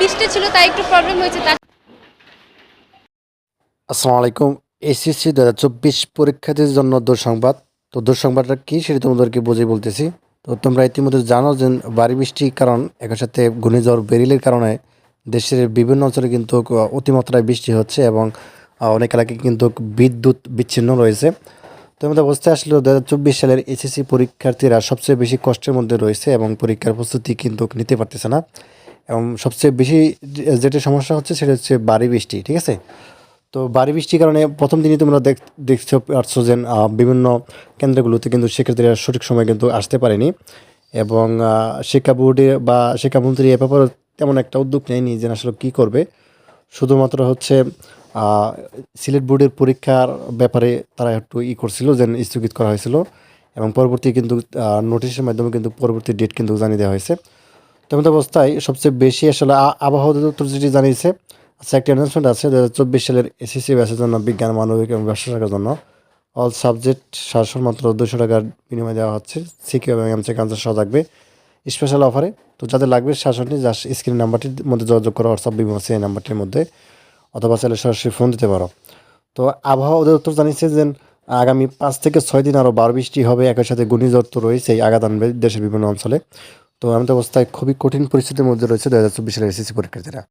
বৃষ্টি ছিল, তাই একটু প্রবলেম হয়েছে, তার আসসালামু আলাইকুম। এসএসসি দু হাজার চব্বিশ পরীক্ষার্থীদের জন্য দুঃসংবাদ। তো দুঃসংবাদটা কী সেটা তোমাদেরকে বুঝে বলতেছি। তো তোমরা ইতিমধ্যে জানো যে ভারী বৃষ্টির কারণ একই সাথে ঘূর্ণিঝড় বেরিলের কারণে দেশের বিভিন্ন অঞ্চলে কিন্তু অতিমাত্রায় বৃষ্টি হচ্ছে এবং অনেক এলাকায় কিন্তু বিদ্যুৎ বিচ্ছিন্ন রয়েছে। তো আমাদের অবস্থায় আসলে দু হাজার চব্বিশ সালের এসএসসি পরীক্ষার্থীরা সবচেয়ে বেশি কষ্টের মধ্যে রয়েছে এবং পরীক্ষার প্রস্তুতি কিন্তু নিতে পারতেছে না। এবং সবচেয়ে বেশি যেটা সমস্যা হচ্ছে সেটা হচ্ছে বাড়ি বৃষ্টি, ঠিক আছে? তো বাড়ি বৃষ্টির কারণে প্রথম দিনই তোমরা দেখ দেখতে পারছ যে বিভিন্ন কেন্দ্রগুলোতে কিন্তু শিক্ষার্থীরা সঠিক সময় কিন্তু আসতে পারেনি এবং শিক্ষা বোর্ডে বা শিক্ষামন্ত্রী এ ব্যাপারে তেমন একটা উদ্যোগ নেয়নি যে আসলে কী করবে। শুধুমাত্র হচ্ছে সিলেট বোর্ডের পরীক্ষার ব্যাপারে তারা একটু ই করছিল যে স্থগিত করা হয়েছিল এবং পরবর্তী কিন্তু নোটিশের মাধ্যমে কিন্তু পরবর্তী ডেট কিন্তু জানিয়ে দেওয়া হয়েছে। তেমন অবস্থায় সবচেয়ে বেশি আসলে আবহাওয়া অধিদপ্তর যেটি জানিয়েছে। আচ্ছা একটা অ্যানাউন্সমেন্ট আছে দু হাজার চব্বিশ সালের এসএসসি ব্যাচের জন্য বিজ্ঞান, মানবিক এবং ব্যবসা শাখার জন্য অল সাবজেক্ট সাতশো মাত্র দুশো টাকার বিনিময়ে দেওয়া হচ্ছে। সিকিউ এবং এমসে কান্সার সহ থাকবে স্পেশাল অফারে তো যাদের লাগবে শাসনটি যা স্ক্রিন নাম্বারটির মধ্যে যোগাযোগ করো হোয়াটসঅ্যাপ বিমা সেই নাম্বারটির মধ্যে, অথবা চাইলে সরাসরি ফোন দিতে পারো। তো আবহাওয়া অধিদপ্তর জানিয়েছে যে, আগামী পাঁচ থেকে ছয় দিন আরও বার বৃষ্টি হবে, একই সাথে ঘূর্ণিঝড় তো রয়েছেই আঘাত আনবে দেশের বিভিন্ন অঞ্চলে। তো এমন অবস্থায় খুবই কঠিন পরিস্থিতির মধ্যে রয়েছে দু হাজার চব্বিশ সালের এসএসসি পরীক্ষার্থীরা।